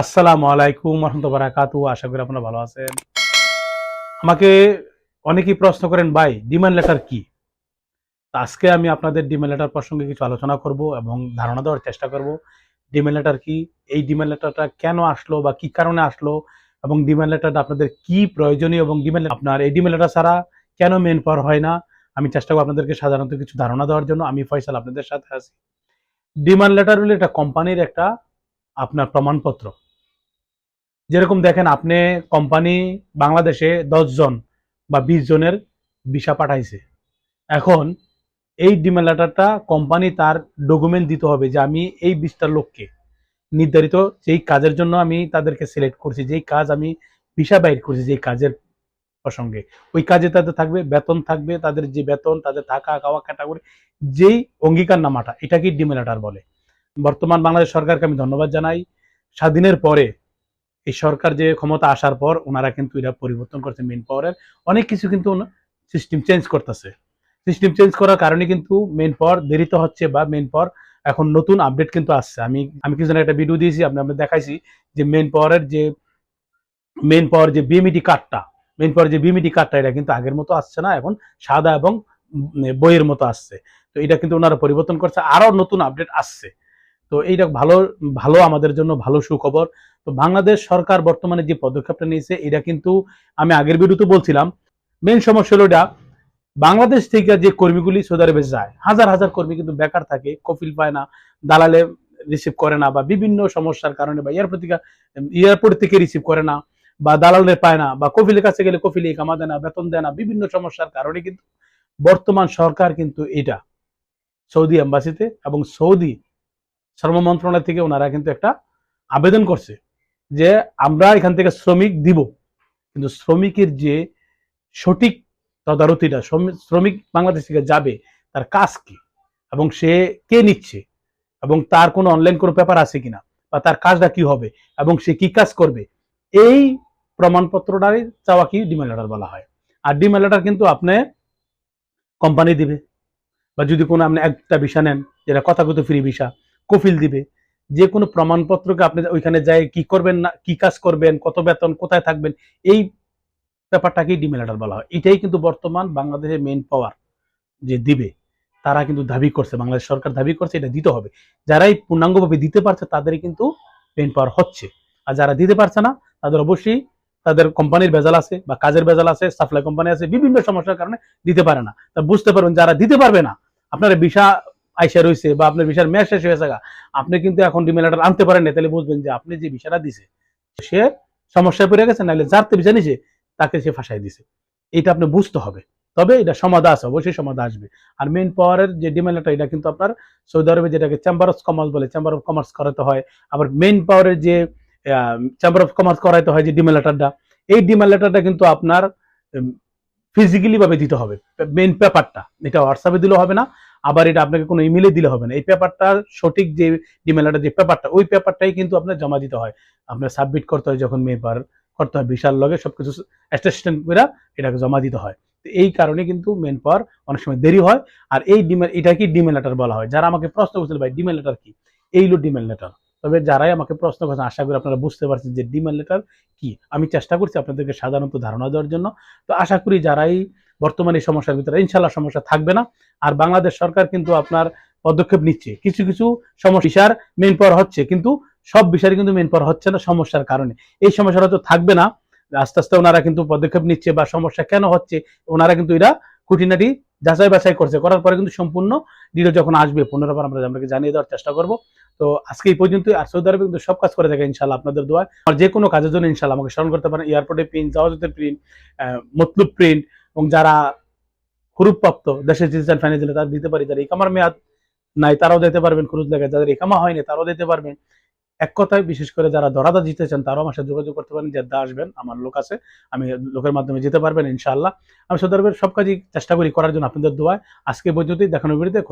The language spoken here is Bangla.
আসসালামু আলাইকুম রহমতুল্লাহ বারাকাতু আশা করি আপনারা ভালো আছেন। আমাকে অনেকেই প্রশ্ন করেন, ভাই, ডিমান্ড লেটার কি? আজকে আমি আপনাদের ডিমান্ড লেটার প্রসঙ্গে কিছু আলোচনা করব এবং ধারণা দেওয়ার চেষ্টা করব। ডিমান্ড লেটার কি? এই ডিমান্ড লেটারটা কেন আসলো বা কি কারণে আসলো? এবং ডিমান্ড লেটারটা আপনাদের কি প্রয়োজনীয় এবং ডিমান্ড আপনার এই ডিমান্ড লেটার ছাড়া কেন মেন পাওয়ার হয় না? আমি চেষ্টা করব আপনাদেরকে সাধারণত কিছু ধারণা দেওয়ার জন্য। আমি ফয়সাল আপনাদের সাথে আছি। ডিমান্ড লেটার হলো এটা কোম্পানির একটা আপনার প্রমাণপত্র। যেরকম দেখেন আপনি কোম্পানি বাংলাদেশে দশ জন বা বিশ জনের ভিসা পাঠাইছে। এখন এই ডিমান্ড লেটারটা কোম্পানি তার ডকুমেন্ট দিতে হবে যে আমি এই বিশটা লোককে। নির্ধারিত যেই কাজের জন্য আমি তাদেরকে সিলেক্ট করছি, যেই কাজ আমি ভিসা বাইর করছি, যেই কাজের প্রসঙ্গে। ওই কাজে তাদের থাকবে, বেতন থাকবে, তাদের যে বেতন, তাদের থাকা, খাওয়া ক্যাটাগরি যেই অঙ্গীকার নামাটা এটাকেই ডিমান্ড লেটার বলে? বর্তমান বাংলাদেশ সরকারকে আমি ধন্যবাদ জানাই। স্বাধীনের পরে এই সরকার যে ক্ষমতা আসার পর ওনারা কিন্তু এটা পরিবর্তন করছে মেন পাওয়ারের অনেক কিছু কিন্তু সিস্টেম চেঞ্জ করতেছে। সিস্টেম চেঞ্জ করার কারণে কিন্তু মেন পাওয়ার দেরিতে হচ্ছে বা মেন পাওয়ার এখন নতুন আপডেট কিন্তু আসছে। আমি আমি কিছু একটা ভিডিও দিয়েছি, আপনি আপনাদের দেখাইছি যে মেন পাওয়ারের যে মেন পাওয়ার যে বিএমইটি কার্ডটা মেন পাওয়ার যে বিএমইটি কার্ডটা এটা কিন্তু আগের মতো আসছে না, এখন সাদা এবং বইয়ের মতো আসছে। তো এটা কিন্তু ওনারা পরিবর্তন করছে। আরও নতুন আপডেট আসছে। তো এইটা ভালো ভালো আমাদের জন্য ভালো সুখবর। তো বাংলাদেশ সরকার বর্তমানে যে পদক্ষেপটা নিয়েছে, এটা কিন্তু আমি আগের ভিডিওতে বলছিলাম। মেন সমস্যা হলো এটা, বাংলাদেশ থেকে যে কর্মীগুলি সৌদি আরবে যায়, হাজার হাজার কর্মী কিন্তু বেকার থাকে, কফিল পায় না, দালালে রিসিভ করে না বা বিভিন্ন সমস্যার কারণে বা এয়ারপোর্ট থেকে এয়ারপোর্ট থেকে রিসিভ করে না বা দালালে পায় না বা কফিলের কাছে গেলে কফিলে কামা দেয় না, বেতন দেয় না, বিভিন্ন সমস্যার কারণে কিন্তু বর্তমান সরকার কিন্তু এটা, সৌদি এম্বাসিতে এবং সৌদি শ্রম মন্ত্রণালয় থেকে ওনারা কিন্তু একটা আবেদন করছে যে আমরা এখান থেকে শ্রমিক দিব। কিন্তু শ্রমিকের যে সঠিক তদারতিটা শ্রমিক বাংলাদেশ থেকে যাবে, তার কাজ কি? এবং সে কে নিচ্ছে? এবং তার কোনো অনলাইন কোনো পেপার আছে কিনা? বা তার কাজটা কি হবে? এবং সে কি কাজ করবে? এই প্রমাণপত্রটাই চাওয়া কি ডিমান্ড লেটার বলা হয়। আর ডিমান্ড লেটার কিন্তু আপনি কোম্পানি দিবে। বা যদি কোনো আপনি একটা ভিসা নেন, যেটা কথাগত ফ্রি ভিসা কফিল দিবে। যে কোনো প্রমাণপত্রকে আপনি ওইখানে যাই কি করবেন, না, কি কাজ করবেন, কত বেতন, কোথায় থাকবেন, এই ব্যাপারটাকেই ডিমেল লেটার বলা হয়। এটাই কিন্তু বর্তমান বাংলাদেশের মেইন পাওয়ার যে দিবে, তারা কিন্তু দাবি করছে, বাংলাদেশ সরকার দাবি করছে, এটা দিতে হবে। যারাই পূর্ণাঙ্গভাবে দিতে পারছে, তাদেরই কিন্তু মেইন পাওয়ার হচ্ছে। আর যারা দিতে পারছে না, তাদের অবশ্যই তাদের কোম্পানির বেজাল আছে বা কাজের বেজাল আছে সাপ্লাই কোম্পানি আছে, বিভিন্ন সমস্যার কারণে দিতে পারে না। তা বুঝতে পারবেন, যারা দিতে পারবে না, আপনার ভিসা আইসা রয়েছে বা আপনার ভিসার মেয়াদ শেষ হয়ে গেছে আপনি কিন্তু এখন ডিমেল লেটার আনতে পারেন না তাহলে বুঝবেন যে আপনি যে ভিসাটা দিছে, সে সমস্যায় পড়ে গেছে, নাহলে যার তো ভিসা নিছে, তাকে সে ফাঁসাই দিছে। এটা আপনি বুঝতে হবে। তবে এটা সমাধা আছে, অবশ্যই সমাধা আসবে। আর মেইন পাওয়ারের যে ডিমেল লেটার এটা কিন্তু আপনার সৌদি আরবে যেটাকে চেম্বার অফ কমার্স বলে চেম্বার অফ কমার্স করাতে হয়। আবার মেইন পাওয়ারের যে চেম্বার অফ কমার্স করাইতে হয় যে ডিমেল লেটারটা এই ডিমেল লেটারটা কিন্তু আপনার ফিজিক্যালি ভাবে দিতে হবে। মেইন পেপারটা এটা হোয়াটসঅ্যাপে দিলেও হবে না। আবার এটা আপনাকে কোনো ইমেলে দিলে হবে না। এই পেপারটার সঠিক যে ডিমেলাটা যে পেপারটা, ওই পেপারটাই কিন্তু আপনার জমা দিতে হয়। আপনার সাবমিট করতে হয় যখন মেপার করতে হয়, বিশাল লগে সব কিছু অ্যাসিস্ট্যান্ট করে এটাকে জমা দিতে হয়। তো এই কারণে কিন্তু মেন পাওয়ার অনেক সময় দেরি হয়। আর এই ডিমেল এটা কি ডিমেল লেটার বলা হয়? যারা আমাকে প্রশ্ন করছিল, ভাই ডিমেল লেটার কি? এই হলো ডিমেল লেটার তবে যারাই আমাকে প্রশ্ন করছেন, আশা করি আপনারা বুঝতে পারছেন যে ডিমেল লেটার কি। আমি চেষ্টা করছি আপনাদেরকে সাধারণত ধারণা দেওয়ার জন্য। তো আশা করি যারাই বর্তমানে এই সমস্যার ভিতরে ইনশাল্লাহ সমস্যা থাকবে না। আর বাংলাদেশ সরকার কিন্তু আপনার পদক্ষেপ নিচ্ছে। কিছু কিছু সমস্যার মেন পাওয়ার হচ্ছে। কিন্তু সব বিষয়ে কিন্তু মেন পাওয়ার হচ্ছে না সমস্যার কারণে। এই সমস্যাটা তো থাকবে না। আস্তে আস্তে ওনারা কিন্তু পদক্ষেপ নিচ্ছে বা সমস্যা কেন হচ্ছে, ওনারা কিন্তু এরা খুঁটিনাটি যাচাই বাছাই করছে। করার পরে কিন্তু সম্পূর্ণ ডিটেল যখন আসবে পুনরাবার আমরা আপনাকে জানিয়ে দেওয়ার চেষ্টা করব। তো আজকে এই পর্যন্ত আর সৌদি আরবে কিন্তু সব কাজ করে থাকে ইনশাল্লাহ আপনাদের দোয়া আর যে কোনো কাজের জন্য ইনশাল্লাহ আমাকে স্মরণ করতে পারেন। এয়ারপোর্টে প্রিন্ট জাহাজের প্রিন্ট মতলুব প্রিন্ট এবং যারা হুরুপ্রাপ্ত দেশের সিটিজেন ফাইন্যান্সিয়াল তারা দিতে পারি। যারা ইকামার মেয়াদ নাই তারাও দিতে পারবেন। খরচ লেগে যাদের ইকামা হয়নি তারাও দিতে পারবেন। এক কথায় বিশেষ করে যারা দরাদা জিতে চান তারাও আমার সাথে যোগাযোগ করতে পারেন। জেদ্দা আসবেন আমার লোক আছে, আমি লোকের মাধ্যমে যেতে পারবেন ইনশাআল্লাহ। আমি সৌদি আরবের সব কাজই চেষ্টা করি করার জন্য আপনাদের দোয়ায়। আজকে পর্যন্তই। দেখানোর বিরুদ্ধে